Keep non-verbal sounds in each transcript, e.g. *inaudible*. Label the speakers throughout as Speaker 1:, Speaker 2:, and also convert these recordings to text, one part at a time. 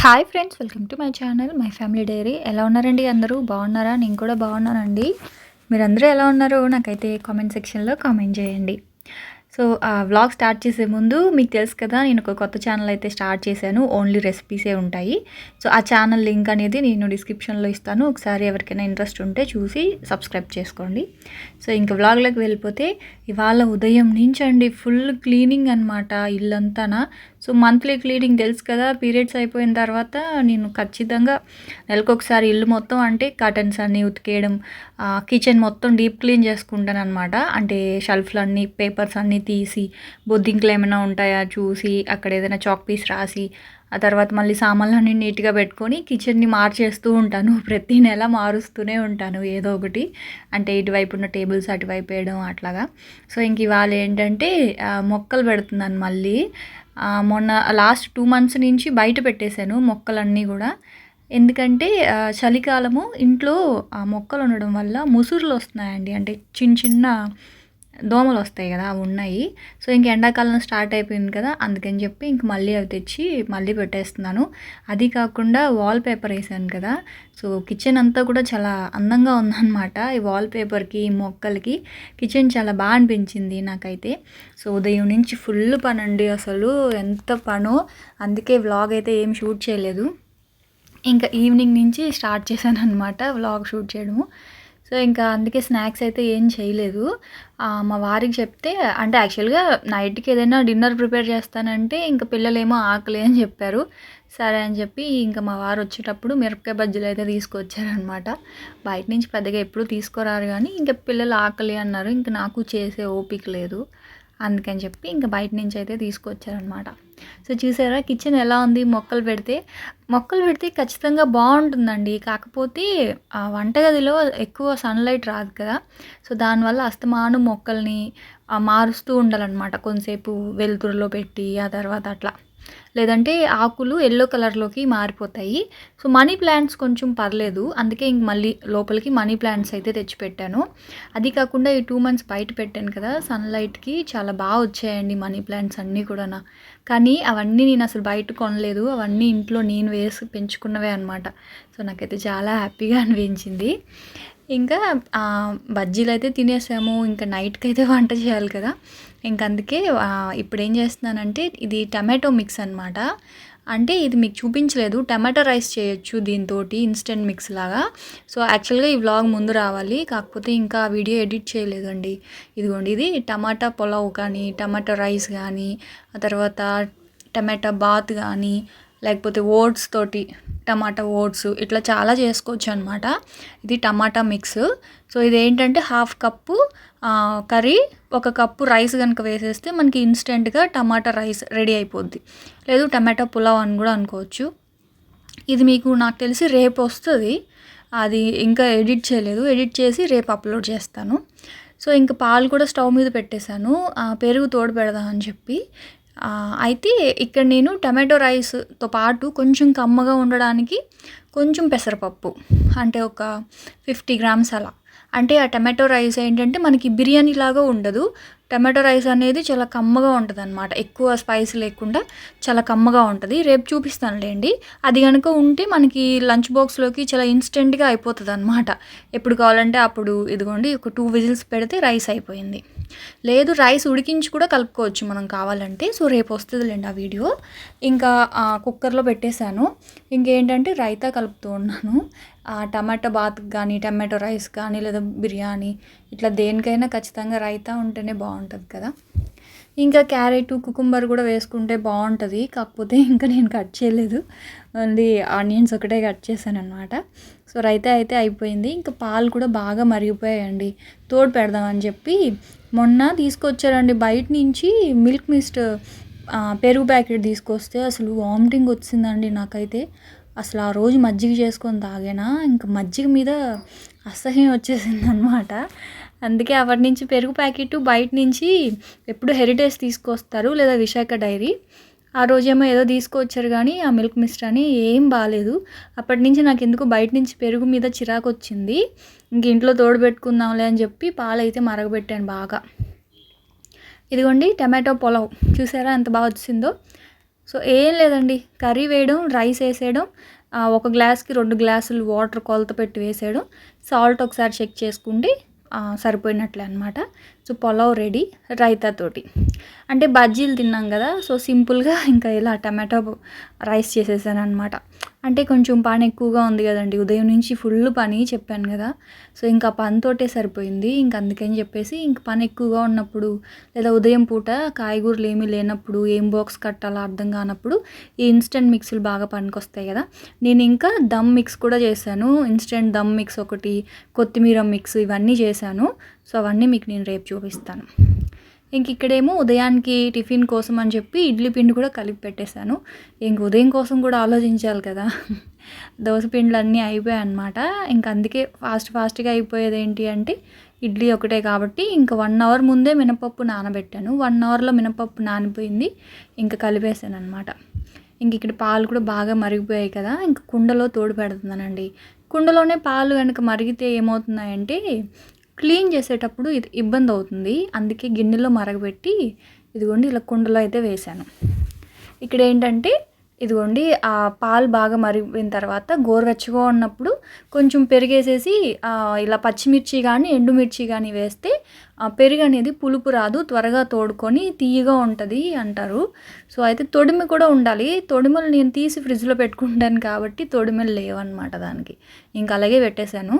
Speaker 1: Hi friends welcome to my channel my family diary. ఎలా ఉన్నారండి అందరూ? బాగున్నారా? నేను కూడా బాగున్నానండి. మీరందరూ ఎలా ఉన్నారో నాకైతే కామెంట్ సెక్షన్లో కామెంట్ చేయండి. సో ఆ వ్లాగ్ స్టార్ట్ చేసే ముందు మీకు తెలుసు కదా నేను ఒక కొత్త ఛానల్ అయితే స్టార్ట్ చేశాను. ఓన్లీ రెసిపీసే ఉంటాయి. సో ఆ ఛానల్ లింక్ అనేది నేను డిస్క్రిప్షన్లో ఇస్తాను. ఒకసారి ఎవరికైనా ఇంట్రెస్ట్ ఉంటే చూసి సబ్స్క్రైబ్ చేసుకోండి. సో ఇంకా వ్లాగ్లోకి వెళ్ళిపోతే ఇవాళ ఉదయం నుంచి అండి ఫుల్ క్లీనింగ్ అనమాట ఇల్లంతానా సో మంత్లీ క్లీనింగ్ తెలుసు కదా పీరియడ్స్ అయిపోయిన తర్వాత నేను ఖచ్చితంగా నెలకొకసారి ఇల్లు మొత్తం అంటే కర్టన్స్ అన్నీ ఉతికేయడం కిచెన్ మొత్తం డీప్ క్లీన్ చేసుకుంటాను అనమాట అంటే షెల్ఫ్లు అన్నీ పేపర్స్ అన్నీ తీసి బొద్దింకలు ఏమైనా ఉంటాయా చూసి అక్కడ ఏదైనా చాక్ పీస్ రాసి ఆ తర్వాత మళ్ళీ సామాన్లన్నీ నీట్గా పెట్టుకొని కిచెన్ని మార్చేస్తూ ఉంటాను. ప్రతి నెల మారుస్తూనే ఉంటాను ఏదో ఒకటి. అంటే ఇటువైపు ఉన్న టేబుల్స్ అటువైపు వేయడం అట్లాగా. సో ఇంక ఇవాళ ఏంటంటే మొక్కలు పెడుతున్నాను మళ్ళీ. మొన్న లాస్ట్ టూ మంత్స్ నుంచి బయట పెట్టేశాను మొక్కలన్నీ కూడా. ఎందుకంటే చలికాలము ఇంట్లో ఆ మొక్కలు ఉండడం వల్ల ముసురులు వస్తున్నాయండి. అంటే చిన్న చిన్న దోమలు వస్తాయి కదా అవి ఉన్నాయి. సో ఇంక ఎండాకాలం స్టార్ట్ అయిపోయింది కదా అందుకని చెప్పి ఇంక మళ్ళీ అవి తెచ్చి మళ్ళీ పెట్టేస్తున్నాను. అది కాకుండా వాల్ పేపర్ వేసాను కదా సో కిచెన్ అంతా కూడా చాలా అందంగా ఉందన్నమాట. ఈ వాల్ పేపర్కి ఈ మొక్కలకి కిచెన్ చాలా బాగా అనిపించింది నాకైతే. సో ఉదయం నుంచి ఫుల్ పనండి అసలు ఎంత పనో అందుకే వ్లాగ్ అయితే ఏం షూట్ చేయలేదు. ఇంకా ఈవినింగ్ నుంచి స్టార్ట్ చేశాను అనమాట వ్లాగ్ షూట్ చేయడము. సో ఇంకా అందుకే స్నాక్స్ అయితే ఏం చేయలేదు. మా వారికి చెప్తే అంటే యాక్చువల్గా నైట్కి ఏదైనా డిన్నర్ ప్రిపేర్ చేస్తానంటే ఇంకా పిల్లలేమో ఆకలి అని చెప్పారు. సరే అని చెప్పి ఇంకా మా వారు వచ్చేటప్పుడు మిరపకాయ బజ్జీలు అయితే తీసుకొచ్చారనమాట. బయట నుంచి పెద్దగా ఎప్పుడు తీసుకురారు కానీ ఇంకా పిల్లలు ఆకలి అన్నారు. ఇంకా నాకు చేసే ఓపిక లేదు. అందుకని చెప్పి ఇంకా బయట నుంచి అయితే తీసుకొచ్చారనమాట సో చూసారా కిచెన్ ఎలా ఉంది? మొక్కలు పెడితే మొక్కలు పెడితే ఖచ్చితంగా బాగుంటుందండి. కాకపోతే వంటగదిలో ఎక్కువ సన్లైట్ రాదు కదా. సో దానివల్ల అస్తమాను మొక్కల్ని మారుస్తూ ఉండాలన్నమాట. కొంతసేపు వెలుతురులో పెట్టి ఆ తర్వాత అట్లా. లేదంటే ఆకులు ఎల్లో కలర్లోకి మారిపోతాయి. సో మనీ ప్లాంట్స్ కొంచెం పర్లేదు. అందుకే ఇంక మళ్ళీ లోపలికి మనీ ప్లాంట్స్ అయితే తెచ్చిపెట్టాను. అది కాకుండా ఈ టూ మంత్స్ బయట పెట్టాను కదా సన్లైట్కి చాలా బాగా వచ్చాయండి మనీ ప్లాంట్స్ అన్నీ కూడా కానీ అవన్నీ నేను అసలు బయట కొనలేదు. అవన్నీ ఇంట్లో నేను వేసి పెంచుకున్నవే అనమాట సో నాకైతే చాలా హ్యాపీగా అనిపించింది. ఇంకా బజ్జీలు అయితే తినేసాము. ఇంకా నైట్కి అయితే వంట చేయాలి కదా. ఇంక అందుకే ఇప్పుడు ఏం చేస్తున్నానంటే ఇది టమాటో మిక్స్ అనమాట అంటే ఇది మీకు చూపించలేదు. టమాటో రైస్ చేయొచ్చు దీంతో ఇన్స్టెంట్ మిక్స్ లాగా. సో యాక్చువల్గా ఈ వ్లాగ్ ముందు రావాలి. కాకపోతే ఇంకా వీడియో ఎడిట్ చేయలేదండి. ఇదిగోండి ఇది టమాటా పులావ్ కానీ టమాటా రైస్ కానీ ఆ తర్వాత టమాటా బాత్ కానీ లేకపోతే ఓట్స్ తోటి టమాటా ఓట్స్ ఇట్లా చాలా చేసుకోవచ్చు అనమాట ఇది టమాటా మిక్స్. సో ఇది ఏంటంటే హాఫ్ కప్పు కర్రీ ఒక కప్పు రైస్ కనుక వేసేస్తే మనకి ఇన్స్టెంట్గా టమాటా రైస్ రెడీ అయిపోద్ది. లేదు టమాటా పులావ్ అని కూడా అనుకోవచ్చు. ఇది మీకు నాకు తెలిసి రేపు వస్తుంది. అది ఇంకా ఎడిట్ చేయలేదు. ఎడిట్ చేసి రేపు అప్లోడ్ చేస్తాను. సో ఇంకా పాలు కూడా స్టవ్ మీద పెట్టేశాను. పెరుగు తోడు పెడదామని చెప్పి. అయితే ఇక్కడ నేను టమాటో రైస్తో పాటు కొంచెం కమ్మగా ఉండడానికి కొంచెం పెసరపప్పు అంటే ఒక ఫిఫ్టీ గ్రామ్స్ అలా. అంటే ఆ టమాటో రైస్ ఏంటంటే మనకి బిర్యానీ లాగా ఉండదు. టమాటో రైస్ అనేది చాలా కమ్మగా ఉంటుంది అనమాట ఎక్కువ స్పైస్ లేకుండా చాలా కమ్మగా ఉంటుంది. రేపు చూపిస్తానులేండి. అది కనుక ఉంటే మనకి లంచ్ బాక్స్లోకి చాలా ఇన్స్టెంట్గా అయిపోతుంది అనమాట ఎప్పుడు కావాలంటే అప్పుడు ఇదిగోండి ఒక టూ విజిల్స్ పెడితే రైస్ అయిపోయింది. లేదు రైస్ ఉడికించి కూడా కలుపుకోవచ్చు మనం కావాలంటే. సో రేపు వస్తుందిలేండి ఆ వీడియో. ఇంకా కుక్కర్లో పెట్టేశాను. ఇంకేంటంటే రైతా కలుపుతూ ఉన్నాను. టమాటో బాత్ కానీ టమాటో రైస్ కానీ లేదా బిర్యానీ ఇట్లా దేనికైనా ఖచ్చితంగా రైతా ఉంటేనే బాగుంటుంది. కదా. ఇంకా క్యారెట్ కుకుంబర్ కూడా వేసుకుంటే బాగుంటుంది. కాకపోతే ఇంకా నేను కట్ చేయలేదు. ఓన్లీ ఆనియన్స్ ఒకటే కట్ చేశాను అనమాట సో రైతా అయితే అయిపోయింది. ఇంకా పాలు కూడా బాగా మరిగిపోయాయండి. తోడు పెడదామని చెప్పి మొన్న తీసుకొచ్చారండి. బయట నుంచి మిల్క్ మిస్ట్ పెరుగు ప్యాకెట్ తీసుకొస్తే అసలు వామిటింగ్ వచ్చిందండి నాకైతే. అసలు ఆ రోజు మజ్జిగ చేసుకొని తాగానా? ఇంకా మజ్జిగ మీద అసహ్యం వచ్చేసింది అనమాట అందుకే అప్పటి నుంచి పెరుగు ప్యాకెట్ బయట నుంచి ఎప్పుడు హెరిటేజ్ తీసుకొస్తారు లేదా విశాఖ డైరీ. ఆ రోజేమో ఏదో తీసుకొచ్చారు కానీ ఆ మిల్క్ మిస్ట్ అని ఏం బాగాలేదు అప్పటి నుంచి నాకు ఎందుకు బయట నుంచి పెరుగు మీద చిరాకు వచ్చింది. ఇంక ఇంట్లో తోడు పెట్టుకుందాంలే అని చెప్పి పాలైతే మరగబెట్టాను బాగా. ఇదిగోండి టమాటో పొలావ్. చూసారా ఎంత బాగా వచ్చిందో. సో ఏం లేదండి. కర్రీ వేయడం రైస్ వేసేయడం ఒక గ్లాస్కి రెండు గ్లాసులు వాటర్ కొలత పెట్టి వేసేయడం. సాల్ట్ ఒకసారి చెక్ చేసుకుంటే సరిపోయినట్లే అనమాట సో పులావ్ రెడీ రైతాతోటి అంటే బజ్జీలు తిన్నాం కదా సో సింపుల్గా ఇంకా ఇలా టమాటో రైస్ చేసేసాను అనమాట అంటే కొంచెం పని ఎక్కువగా ఉంది కదండి ఉదయం నుంచి ఫుల్ పని చెప్పాను కదా. సో ఇంకా పనితోటే సరిపోయింది ఇంక అందుకని చెప్పేసి ఇంక పని ఎక్కువగా ఉన్నప్పుడు లేదా ఉదయం పూట కాయగూరలు ఏమీ లేనప్పుడు ఏం బాక్స్ కట్టాలో అర్థం కానప్పుడు ఈ ఇన్స్టెంట్ మిక్సీలు బాగా పనికొస్తాయి కదా. నేను ఇంకా దమ్ మిక్స్ కూడా చేశాను ఇన్స్టెంట్ దమ్ మిక్స్ ఒకటి కొత్తిమీర మిక్స్ ఇవన్నీ చేశాను. సో అవన్నీ మీకు నేను రేపు చూపిస్తాను. ఇంక ఇక్కడేమో ఉదయానికి టిఫిన్ కోసం అని చెప్పి ఇడ్లీ పిండి కూడా కలిపి పెట్టేశాను. ఇంక ఉదయం కోసం కూడా ఆలోచించాలి కదా. దోశ పిండ్లు అన్నీ అయిపోయాయి అనమాట ఇంక అందుకే ఫాస్ట్ ఫాస్ట్గా అయిపోయేది ఏంటి అంటే ఇడ్లీ ఒకటే కాబట్టి ఇంకా వన్ అవర్ ముందే మినపప్పు నానబెట్టాను. వన్ అవర్లో మినపప్పు నానిపోయింది. ఇంకా కలిపేశాను అనమాట ఇంక ఇక్కడ పాలు కూడా బాగా మరిగిపోయాయి కదా. ఇంక కుండలో తోడు పెడుతున్నానండి. కుండలోనే పాలు కనుక మరిగితే ఏమవుతున్నాయంటే క్లీన్ చేసేటప్పుడు ఇది ఇబ్బంది అవుతుంది. అందుకే గిన్నెలో మరగబెట్టి ఇదిగోండి ఇలా కుండలో అయితే వేశాను. ఇక్కడ ఏంటంటే ఇదిగోండి ఆ పాలు బాగా మరిగిపోయిన తర్వాత గోరువెచ్చగా ఉన్నప్పుడు కొంచెం పెరిగేసేసి ఇలా పచ్చిమిర్చి కానీ ఎండుమిర్చి కానీ వేస్తే పెరుగు అనేది పులుపు రాదు త్వరగా తోడుకొని తీయగా ఉంటుంది అంటారు. సో అయితే తొడిమి కూడా ఉండాలి. తొడిమలు నేను తీసి ఫ్రిడ్జ్లో పెట్టుకుంటాను కాబట్టి తొడిమలు లేవన్నమాట దానికి. ఇంకా అలాగే పెట్టేశాను.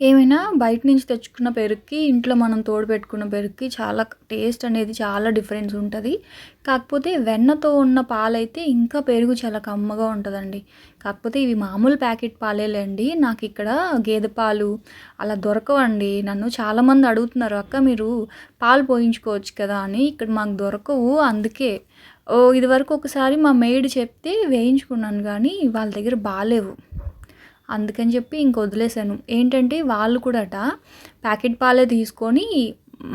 Speaker 1: ఏమైనా బయట నుంచి తెచ్చుకున్న పెరుగుకి ఇంట్లో మనం తోడు పెట్టుకున్న పెరుగుకి చాలా టేస్ట్ అనేది చాలా డిఫరెన్స్ ఉంటుంది. కాకపోతే వెన్నతో ఉన్న పాలైతే ఇంకా పెరుగు చాలా కమ్మగా ఉంటుందండి. కాకపోతే ఇవి మామూలు ప్యాకెట్ పాలేలేండి నాకు ఇక్కడ గేదె పాలు అలా దొరకవండి. నన్ను చాలామంది అడుగుతున్నారు అక్క మీరు పాలు పోయించుకోవచ్చు కదా అని. ఇక్కడ మాకు దొరకవు అందుకే. ఓ ఇదివరకు ఒకసారి మా మెయిడ్ చెప్తే వేయించుకున్నాను కానీ వాళ్ళ దగ్గర బాగాలేవు అందుకని చెప్పి ఇంక వదిలేసాను ఏంటంటే వాళ్ళు కూడాట ప్యాకెట్ పాలే తీసుకొని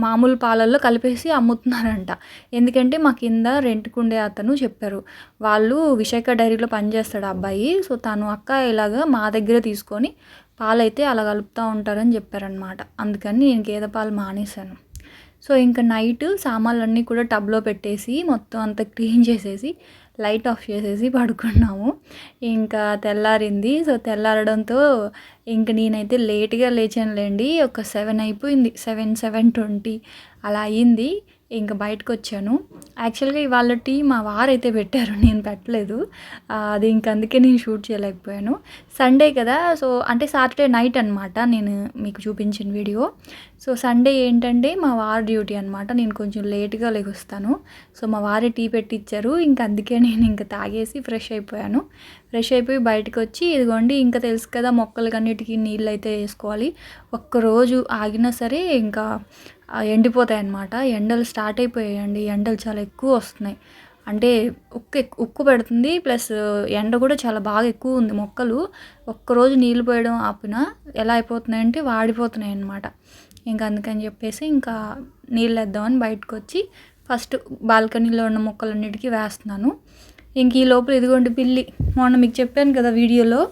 Speaker 1: మామూలు పాలల్లో కలిపేసి అమ్ముతున్నారంట. ఎందుకంటే మా కింద రెంట్కుండే అతను చెప్పారు. వాళ్ళు విశాఖ డైరీలో పనిచేస్తాడు ఆ అబ్బాయి. సో తను అక్క ఇలాగా మా దగ్గర తీసుకొని పాలైతే అలా కలుపుతూ ఉంటారని చెప్పారనమాట అందుకని నేను గేదె పాలు మానేశాను. సో ఇంకా నైట్ సామాన్లన్నీ కూడా టబ్లో పెట్టేసి మొత్తం అంతా క్లీన్ చేసేసి లైట్ ఆఫ్ చేసేసి పడుకున్నాము. ఇంకా తెల్లారింది. సో తెల్లారడంతో ఇంక నేనైతే లేట్గా లేచానులేండి. ఒక సెవెన్ అయిపోయింది. సెవెన్ సెవెన్ ట్వంటీ అలా అయ్యింది ఇంకా బయటకు వచ్చాను యాక్చువల్గా ఇవాళ టీ మా వారైతే పెట్టారు నేను పెట్టలేదు. అది ఇంక అందుకే నేను షూట్ చేయలేకపోయాను. సండే కదా సో అంటే సాటర్డే నైట్ అనమాట నేను మీకు చూపించిన వీడియో. సో సండే ఏంటంటే మా వారి డ్యూటీ అనమాట నేను కొంచెం లేట్గా లెగుస్తాను. సో మా వారే టీ పెట్టిచ్చారు ఇంక అందుకే నేను ఇంకా తాగేసి ఫ్రెష్ అయిపోయాను. ఫ్రెష్ అయిపోయి బయటకు వచ్చి ఇదిగోండి ఇంకా తెలుసు కదా మొక్కలకన్నిటికీ నీళ్ళు అయితే వేసుకోవాలి. ఒక్కరోజు ఆగినా సరే ఇంకా ఎండిపోతాయి అన్నమాట ఎండలు స్టార్ట్ అయిపోయాయండి. ఎండలు చాలా ఎక్కువ వస్తున్నాయి. అంటే ఉక్కు ఎక్కు- ఉక్కు పెడుతుంది. ప్లస్ ఎండ కూడా చాలా బాగా ఎక్కువ ఉంది మొక్కలు. ఒక్కరోజు నీళ్ళు పోయడం ఆపినా ఎలా అయిపోతున్నాయంటే వాడిపోతున్నాయి అన్నమాట ఇంకా అందుకని చెప్పేసి ఇంకా నీళ్ళు వేద్దామని బయటకు వచ్చి ఫస్ట్ బాల్కనీలో ఉన్న మొక్కలన్నిటికీ వేస్తున్నాను. ఇంక ఈ లోపల ఇదిగోండి పిల్లి. మొన్న మీకు చెప్పాను కదా వీడియోలో.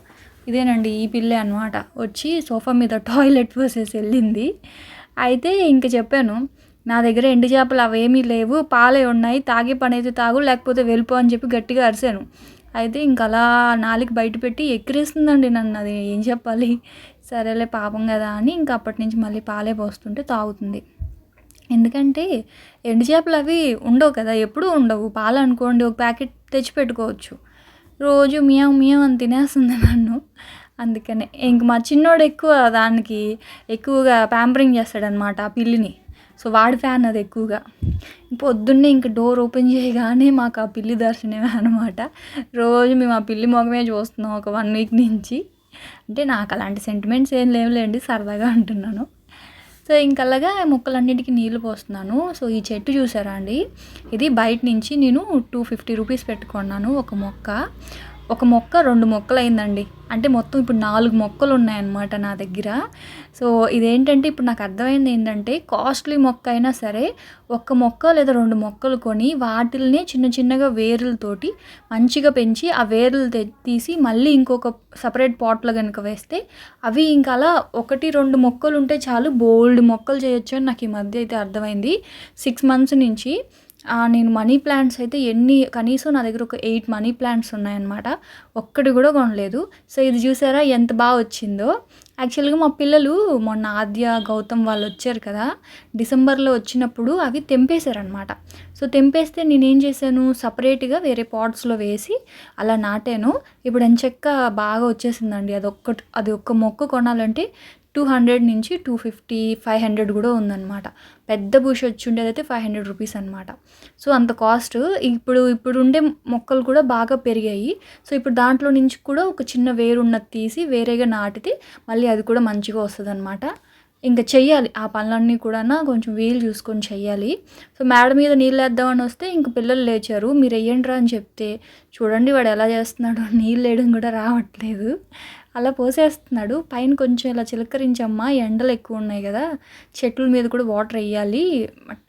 Speaker 1: ఇదేనండి ఈ పిల్లే అనమాట వచ్చి సోఫా మీద టాయిలెట్ పోసేసి వెళ్ళింది. అయితే ఇంక చెప్పాను నా దగ్గర ఎండు చేపలు అవేమీ లేవు పాలే ఉన్నాయి తాగే పని అయితే తాగు లేకపోతే వెళ్ళిపో అని చెప్పి గట్టిగా అరిశాను. అయితే ఇంక అలా నాలుగు బయట పెట్టి ఎక్కిరిస్తుందండి నన్ను అది ఏం చెప్పాలి? సరేలే పాపం కదా అని ఇంకా అప్పటి నుంచి మళ్ళీ పాలే పోస్తుంటే తాగుతుంది. ఎందుకంటే ఎండు చేపలు అవి ఉండవు కదా ఎప్పుడూ ఉండవు. పాలు అనుకోండి ఒక ప్యాకెట్ తెచ్చి పెట్టుకోవచ్చు. రోజు మియాం మియాం అని తినేస్తుంది నన్ను. అందుకనే. ఇంక మా చిన్నోడు ఎక్కువ దానికి ఎక్కువగా ప్యాంపరింగ్ చేస్తాడనమాట ఆ పిల్లిని. సో వాడి ఫ్యాన్ అది ఎక్కువగా. పొద్దున్నే ఇంక డోర్ ఓపెన్ చేయగానే మాకు ఆ పిల్లి దర్శనమే అనమాట రోజు మేము ఆ పిల్లి మొగమే చూస్తున్నాం ఒక వన్ వీక్ నుంచి. అంటే నాకు అలాంటి సెంటిమెంట్స్ ఏం లేవులేండి సరదాగా అంటున్నాను. సో ఇంకలాగా మొక్కలన్నిటికీ నీళ్ళు పోస్తున్నాను. సో ఈ చెట్టు చూసారా అండి? ఇది బయట నుంచి నేను టూ ఫిఫ్టీ రూపీస్ పెట్టుకున్నాను ఒక మొక్క. ఒక మొక్క రెండు మొక్కలు అయిందండి అంటే మొత్తం ఇప్పుడు నాలుగు మొక్కలు ఉన్నాయన్నమాట నా దగ్గర. సో ఇదేంటంటే ఇప్పుడు నాకు అర్థమైంది ఏంటంటే కాస్ట్లీ మొక్క అయినా సరే ఒక్క మొక్క లేదా రెండు మొక్కలు కొని వాటిల్ని చిన్న చిన్నగా వేర్లతోటి మంచిగా పెంచి ఆ వేర్లు తె- తీసి మళ్ళీ ఇంకొక సపరేట్ పాట్లో కనుక వేస్తే అవి ఇంకా అలా ఒకటి రెండు మొక్కలు ఉంటే చాలు బోల్డ్ మొక్కలు చేయొచ్చు అని నాకు ఈ మధ్య అయితే అర్థమైంది. సిక్స్ మంత్స్ నుంచి నేను మనీ ప్లాంట్స్ అయితే ఎన్ని కనీసం నా దగ్గర ఒక ఎయిట్ మనీ ప్లాంట్స్ ఉన్నాయన్నమాట. ఒక్కటి కూడా కొనలేదు. సో ఇది చూసారా ఎంత బాగా వచ్చిందో. యాక్చువల్గా మా పిల్లలు మొన్న ఆద్య గౌతమ్ వాళ్ళు వచ్చారు కదా డిసెంబర్లో వచ్చినప్పుడు అవి తెంపేశారనమాట సో తెంపేస్తే నేనేం చేశాను సపరేట్గా వేరే పాట్స్లో వేసి అలా నాటాను. ఇప్పుడు ఎంచక్క బాగా వచ్చేసిందండి. అది ఒక్కటి అది ఒక్క మొక్క కొనాలంటే టూ హండ్రెడ్ నుంచి టూ ఫిఫ్టీ ఫైవ్ హండ్రెడ్ కూడా ఉందన్నమాట. పెద్ద బుష్ వచ్చి ఉండేదైతే ఫైవ్ హండ్రెడ్ రూపీస్ అనమాట సో అంత కాస్ట్. ఇప్పుడు ఇప్పుడు ఉండే మొక్కలు కూడా బాగా పెరిగాయి. సో ఇప్పుడు దాంట్లో నుంచి కూడా ఒక చిన్న వేరు ఉన్నది తీసి వేరేగా నాటితే మళ్ళీ అది కూడా మంచిగా వస్తుంది అనమాట ఇంకా చెయ్యాలి. ఆ పనులన్నీ కూడా కొంచెం వీలు చూసుకొని చెయ్యాలి. సో మేడ మీద నీళ్ళు వేద్దామని వస్తే ఇంక పిల్లలు లేచారు. మీరు వెయ్యండి అని చెప్తే చూడండి వాడు ఎలా చేస్తున్నాడు నీళ్ళు వేయడం కూడా రావట్లేదు. అలా పోసేస్తున్నాడు. పైన కొంచెం ఇలా చిలకరించమ్మా ఎండలు ఎక్కువ ఉన్నాయి కదా చెట్ల మీద కూడా వాటర్ వేయాలి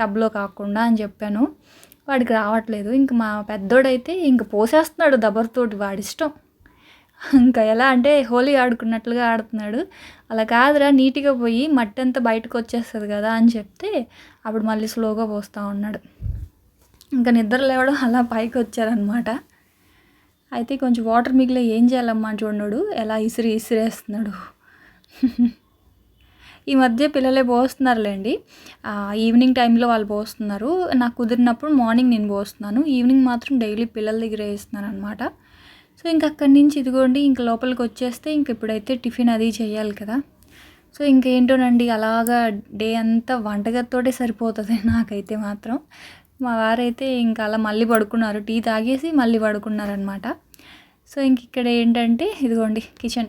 Speaker 1: టబ్లో కాకుండా అని చెప్పాను. వాడికి రావట్లేదు. ఇంక మా పెద్దోడైతే ఇంక పోసేస్తున్నాడు దబర్తోటి వాడిష్టం ఇంకా ఎలా అంటే హోలీ ఆడుకున్నట్లుగా ఆడుతున్నాడు. అలా కాదురా నీట్గా పోయి మట్టి అంతా బయటకు వచ్చేస్తుంది కదా అని చెప్తే అప్పుడు మళ్ళీ స్లోగా పోస్తూ ఉన్నాడు. ఇంకా నిద్ర లేవడం అలా పైకి వచ్చారనమాట అయితే కొంచెం వాటర్ మిగిలే ఏం చేయాలమ్మా చూడడు ఎలా ఇసిరి ఇసిరేస్తున్నాడు ఈ మధ్య పిల్లలే పోస్తున్నారులేండి. ఈవినింగ్ టైంలో వాళ్ళు పోస్తున్నారు. నాకు కుదిరినప్పుడు మార్నింగ్ నేను పోస్తున్నాను. ఈవినింగ్ మాత్రం డైలీ పిల్లల దగ్గర వేస్తున్నాను అనమాట సో ఇంక అక్కడి నుంచి ఇదిగోండి ఇంక లోపలికి వచ్చేస్తే ఇంక ఇప్పుడైతే టిఫిన్ అది చేయాలి కదా. సో ఇంకేంటోనండి అలాగా డే అంతా వంటగదితోటే సరిపోతుంది నాకైతే మాత్రం. మా వారైతే ఇంకా అలా మళ్ళీ పడుకున్నారు. టీ తాగేసి మళ్ళీ పడుకున్నారనమాట సో ఇంక ఇక్కడ ఏంటంటే ఇదిగోండి కిచెన్.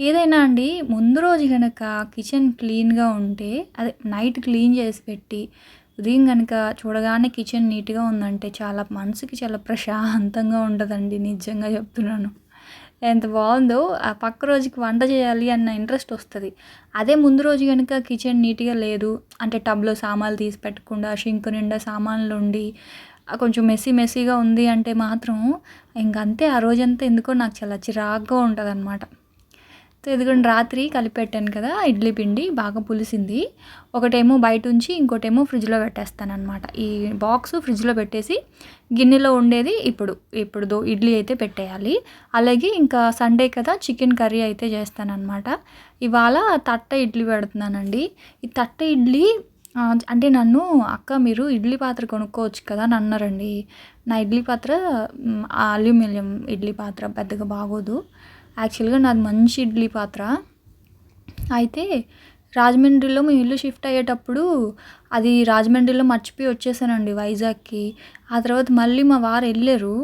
Speaker 1: ఏదైనా అండి ముందు రోజు కనుక కిచెన్ క్లీన్గా ఉంటే అదే నైట్ క్లీన్ చేసి పెట్టి ఉదయం కనుక చూడగానే కిచెన్ నీట్గా ఉందంటే చాలా మనసుకి చాలా ప్రశాంతంగా ఉంటుందండి నిజంగా చెప్తున్నాను. ఎంత బాగుందో ఆ పక్క రోజుకి వంట చేయాలి అన్న ఇంట్రెస్ట్ వస్తుంది. అదే ముందు రోజు కనుక కిచెన్ నీట్గా లేదు అంటే టబ్లో సామాన్లు తీసి పెట్టకుండా షింక్ నిండా సామాన్లు ఉండి కొంచెం మెస్సీ మెస్సీగా ఉంది అంటే మాత్రం ఇంకంతే ఆ రోజంతా ఎందుకో నాకు చాలా చిరాగ్గా ఉంటుంది అనమాట సో ఇదిగోండి రాత్రి కలిపెట్టాను కదా ఇడ్లీ పిండి బాగా పులిసింది. ఒకటేమో బయట ఉంచి ఇంకోటేమో ఫ్రిడ్జ్లో పెట్టేస్తాను అనమాట ఈ బాక్స్ ఫ్రిడ్జ్లో పెట్టేసి గిన్నెలో ఉండేది ఇప్పుడు ఇప్పుడు దో ఇడ్లీ అయితే పెట్టేయాలి. అలాగే ఇంకా సండే కదా చికెన్ కర్రీ అయితే చేస్తానన్నమాట. ఇవాళ తట్ట ఇడ్లీ పెడుతున్నానండి. ఈ తట్ట ఇడ్లీ అంటే నన్ను అక్క మీరు ఇడ్లీ పాత్ర కొనుక్కోవచ్చు కదా అని అన్నారండి. నా ఇడ్లీ పాత్ర అల్యూమినియం ఇడ్లీ పాత్ర పెద్దగా బాగోదు. యాక్చువల్గా నాది మంచి ఇడ్లీ పాత్ర. అయితే రాజమండ్రిలో మేము ఇల్లు షిఫ్ట్ అయ్యేటప్పుడు అది రాజమండ్రిలో మర్చిపోయి వచ్చేసానండి వైజాగ్కి. ఆ తర్వాత మళ్ళీ మా వారు వెళ్ళారు.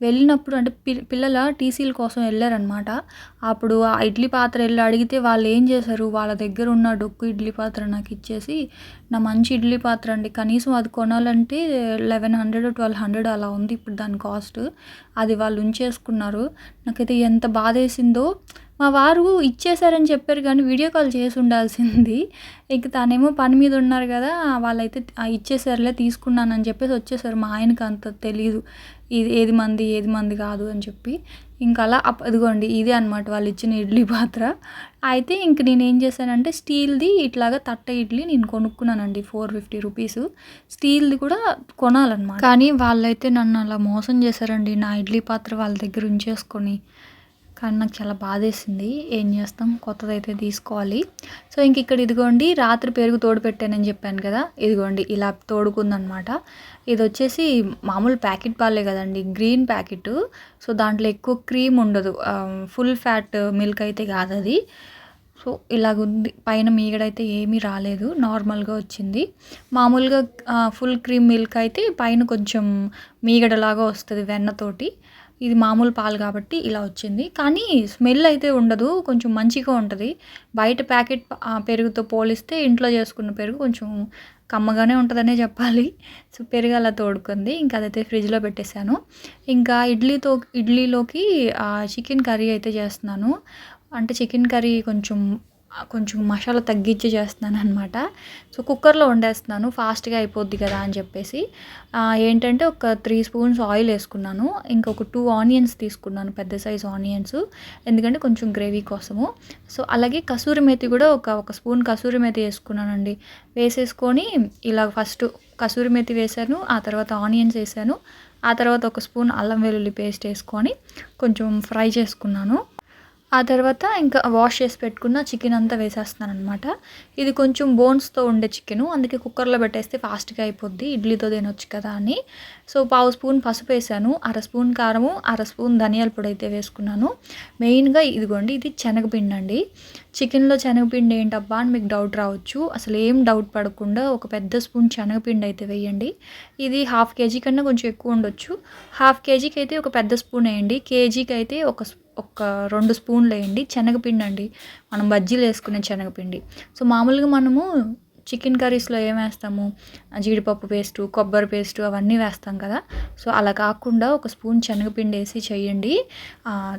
Speaker 1: వెళ్ళినప్పుడు అంటే పి- పిల్లల టీసీల కోసం వెళ్ళారనమాట అప్పుడు ఆ ఇడ్లీ పాత్ర వెళ్ళి అడిగితే వాళ్ళు ఏం చేశారు? వాళ్ళ దగ్గర ఉన్న డొక్కు ఇడ్లీ పాత్ర నాకు ఇచ్చేసి నా మంచి ఇడ్లీ పాత్ర అండి. కనీసం అది కొనాలంటే లెవెన్ హండ్రెడ్ ట్వెల్వ్ హండ్రెడ్ అలా ఉంది ఇప్పుడు దాని కాస్ట్. అది వాళ్ళు ఉంచేసుకున్నారు. నాకైతే ఎంత బాధ వేసిందో మా వారు ఇచ్చేసారని చెప్పారు కానీ వీడియో కాల్ చేసి ఉండాల్సింది. ఇక తనేమో పని మీద ఉన్నారు కదా వాళ్ళైతే "ఆ, ఇచ్చేసారులే తీసుకున్నానని చెప్పేసి వచ్చేసారు మా ఆయనకు అంత తెలియదు ఇది ఏది మంది ఏది మంది కాదు అని చెప్పి. ఇంకా అలా అప్ ఇదిగోండి ఇదే అనమాట వాళ్ళు ఇచ్చిన ఇడ్లీ పాత్ర. అయితే ఇంక నేను ఏం చేశానంటే స్టీల్ది ఇట్లాగా తట్ట ఇడ్లీ నేను కొనుక్కున్నానండి ఫోర్ ఫిఫ్టీ రూపీస్. స్టీల్ది కూడా కొనాలన్నమాట. కానీ వాళ్ళైతే నన్ను అలా మోసం చేశారండి నా ఇడ్లీ పాత్ర వాళ్ళ దగ్గర ఉంచేసుకొని. కానీ నాకు చాలా బాధేసింది. ఏం చేస్తాం? కొత్తది అయితే తీసుకోవాలి. సో ఇంక ఇక్కడ ఇదిగోండి రాత్రి పెరుగు తోడు పెట్టానని చెప్పాను కదా. ఇదిగోండి ఇలా తోడుకుందనమాట. ఇది వచ్చేసి మామూలు ప్యాకెట్ పాలే కదండి గ్రీన్ ప్యాకెట్. సో దాంట్లో ఎక్కువ క్రీమ్ ఉండదు. ఫుల్ ఫ్యాట్ మిల్క్ అయితే కాదు అది. సో ఇలాగుంది. పైన మీగడైతే ఏమీ రాలేదు. నార్మల్గా వచ్చింది. మామూలుగా ఫుల్ క్రీమ్ మిల్క్ అయితే పైన కొంచెం మీగడలాగా వస్తుంది వెన్నతోటి ఇది మామూలు పాలు కాబట్టి ఇలా వచ్చింది. కానీ స్మెల్ అయితే ఉండదు కొంచెం మంచిగా ఉంటుంది. బయట ప్యాకెట్ ఆ, పెరుగుతో పోలిస్తే ఇంట్లో చేసుకున్న పెరుగు కొంచెం కమ్మగానే ఉంటుందనే చెప్పాలి. సో పెరుగు అలా తోడుకుంది. ఇంకా అదైతే ఫ్రిడ్జ్లో పెట్టేశాను. ఇంకా ఇడ్లీతో ఇడ్లీలోకి చికెన్ కర్రీ అయితే చేస్తున్నాను. అంటే చికెన్ కర్రీ కొంచెం కొంచెం మసాలా తగ్గించి చేస్తున్నాను అనమాట సో కుక్కర్లో వండేస్తున్నాను. ఫాస్ట్గా అయిపోద్ది కదా అని చెప్పేసి. ఏంటంటే ఒక త్రీ స్పూన్స్ ఆయిల్ వేసుకున్నాను. ఇంకొక టూ ఆనియన్స్ తీసుకున్నాను పెద్ద సైజ్ ఆనియన్స్. ఎందుకంటే కొంచెం గ్రేవీ కోసము. సో అలాగే కసూరి మేతి కూడా ఒక ఒక స్పూన్ కసూరి మేతి వేసుకున్నానండి. వేసేసుకొని ఇలా ఫస్ట్ కసూరి మేతి వేసాను ఆ తర్వాత ఆనియన్స్ వేసాను. ఆ తర్వాత ఒక స్పూన్ అల్లం వెల్లుల్లి పేస్ట్ వేసుకొని కొంచెం ఫ్రై చేసుకున్నాను. ఆ తర్వాత ఇంకా వాష్ చేసి పెట్టుకున్న చికెన్ అంతా వేసేస్తున్నాను అనమాట ఇది కొంచెం బోన్స్తో ఉండే చికెను. అందుకే కుక్కర్లో పెట్టేస్తే ఫాస్ట్గా అయిపోద్ది. ఇడ్లీతో తినొచ్చు కదా అని. సో పావు స్పూన్ పసుపు వేసాను. అర స్పూన్ కారము అర స్పూన్ ధనియాల పొడి అయితే వేసుకున్నాను. మెయిన్గా ఇదిగోండి ఇది శనగపిండి అండి. చికెన్లో శనగపిండి ఏంటబ్బా అని మీకు డౌట్ రావచ్చు. అసలు ఏం డౌట్ పడకుండా ఒక పెద్ద స్పూన్ శనగపిండి అయితే వేయండి. ఇది హాఫ్ కేజీ కన్నా కొంచెం ఎక్కువ ఉండొచ్చు. హాఫ్ కేజీకి అయితే ఒక పెద్ద స్పూన్ వేయండి. కేజీకి అయితే ఒక ఒక రెండు స్పూన్లు వేయండి. శనగపిండి అండి మనం బజ్జీలు వేసుకునే శనగపిండి. సో మామూలుగా మనము చికెన్ కర్రీస్లో ఏం వేస్తాము? జీడిపప్పు పేస్టు కొబ్బరి పేస్టు అవన్నీ వేస్తాం కదా. సో అలా కాకుండా ఒక స్పూన్ శనగపిండి వేసి చేయండి.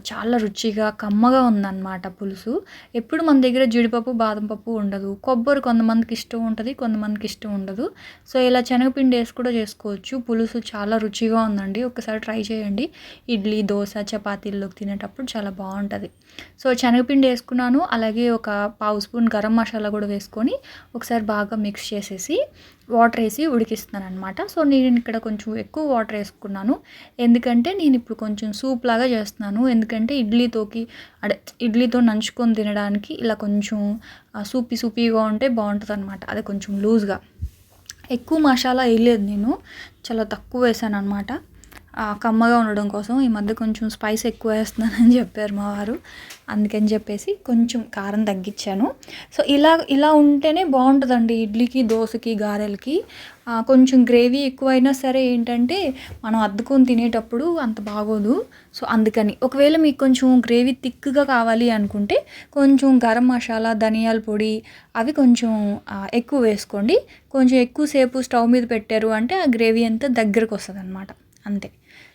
Speaker 1: చాలా రుచిగా కమ్మగా ఉందన్నమాట పులుసు. ఎప్పుడు మన దగ్గర జీడిపప్పు బాదం పప్పు ఉండదు. కొబ్బరి కొంతమందికి ఇష్టం ఉంటుంది కొంతమందికి ఇష్టం ఉండదు. సో ఇలా శనగపిండి వేసి కూడా చేసుకోవచ్చు. పులుసు చాలా రుచిగా ఉందండి. ఒకసారి ట్రై చేయండి. ఇడ్లీ దోశ చపాతీల్లోకి తినేటప్పుడు చాలా బాగుంటుంది. సో శనగపిండి వేసుకున్నాను. అలాగే ఒక పావు స్పూన్ గరం మసాలా కూడా వేసుకొని ఒకసారి బాగా బాగా మిక్స్ చేసేసి వాటర్ వేసి ఉడికిస్తున్నాను అనమాట సో నేను ఇక్కడ కొంచెం ఎక్కువ వాటర్ వేసుకున్నాను. ఎందుకంటే నేను ఇప్పుడు కొంచెం సూప్ లాగా చేస్తున్నాను. ఎందుకంటే ఇడ్లీతోకి అదే ఇడ్లీతో నంచుకొని తినడానికి ఇలా కొంచెం సూపి సూపీ సూపీగా ఉంటే బాగుంటుంది అనమాట అది కొంచెం లూజ్గా. ఎక్కువ మసాలా వేయలేదు నేను. చాలా తక్కువ వేసాను అనమాట కమ్మగా ఉండడం కోసం ఈ మధ్య కొంచెం స్పైస్ ఎక్కువ వేస్తున్నానని చెప్పారు మా వారు. అందుకని చెప్పేసి కొంచెం కారం తగ్గించాను. సో ఇలా ఇలా ఉంటేనే బాగుంటుందండి ఇడ్లీకి దోశకి గారెలకి. కొంచెం గ్రేవీ ఎక్కువైనా సరే ఏంటంటే మనం అద్దుకొని తినేటప్పుడు అంత బాగోదు. సో అందుకని. ఒకవేళ మీకు కొంచెం గ్రేవీ థిక్గా కావాలి అనుకుంటే కొంచెం గరం మసాలా ధనియాల పొడి అవి కొంచెం ఎక్కువ వేసుకోండి. కొంచెం ఎక్కువసేపు స్టవ్ మీద పెట్టారు అంటే ఆ గ్రేవీ అంతా దగ్గరకు వస్తుంది అనమాట అంతే.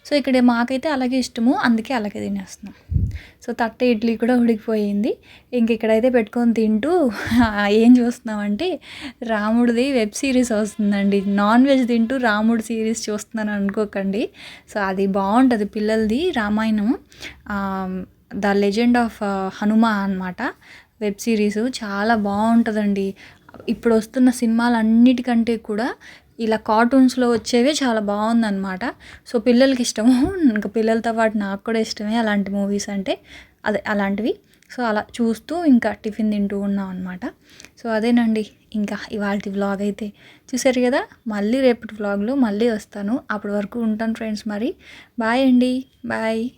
Speaker 1: సో ఇక్కడ మాకైతే అలాగే ఇష్టము అందుకే అలాగే తినేస్తున్నాం. సో తట్ట ఇడ్లీ కూడా ఉడికిపోయింది. ఇంక ఇక్కడైతే పెట్టుకొని తింటూ *laughs* ఏం చూస్తున్నామంటే రాముడిది వెబ్ సిరీస్ వస్తుందండి. నాన్ వెజ్ తింటూ రాముడు సిరీస్ చూస్తున్నాను అనుకోకండి. సో అది బాగుంటుంది పిల్లలది Ramayanam. The legend of Hanuma అన్నమాట. వెబ్ సిరీస్ చాలా బాగుంటుందండి. ఇప్పుడు వస్తున్న సినిమాలన్నిటికంటే కూడా ఇలా కార్టూన్స్లో వచ్చేవే చాలా బాగుందన్నమాట. సో పిల్లలకి ఇష్టము. ఇంకా పిల్లలతో పాటు నాకు కూడా ఇష్టమే అలాంటి మూవీస్ అంటే. అదే అలాంటివి. సో అలా చూస్తూ ఇంకా టిఫిన్ తింటూ ఉన్నాం అనమాట సో అదేనండి. ఇంకా ఇవాళ వ్లాగ్ అయితే. చూసారు కదా? మళ్ళీ రేపటి వ్లాగ్లో మళ్ళీ వస్తాను. అప్పటి వరకు ఉంటాను ఫ్రెండ్స్ మరి. బాయ్ అండి. బాయ్.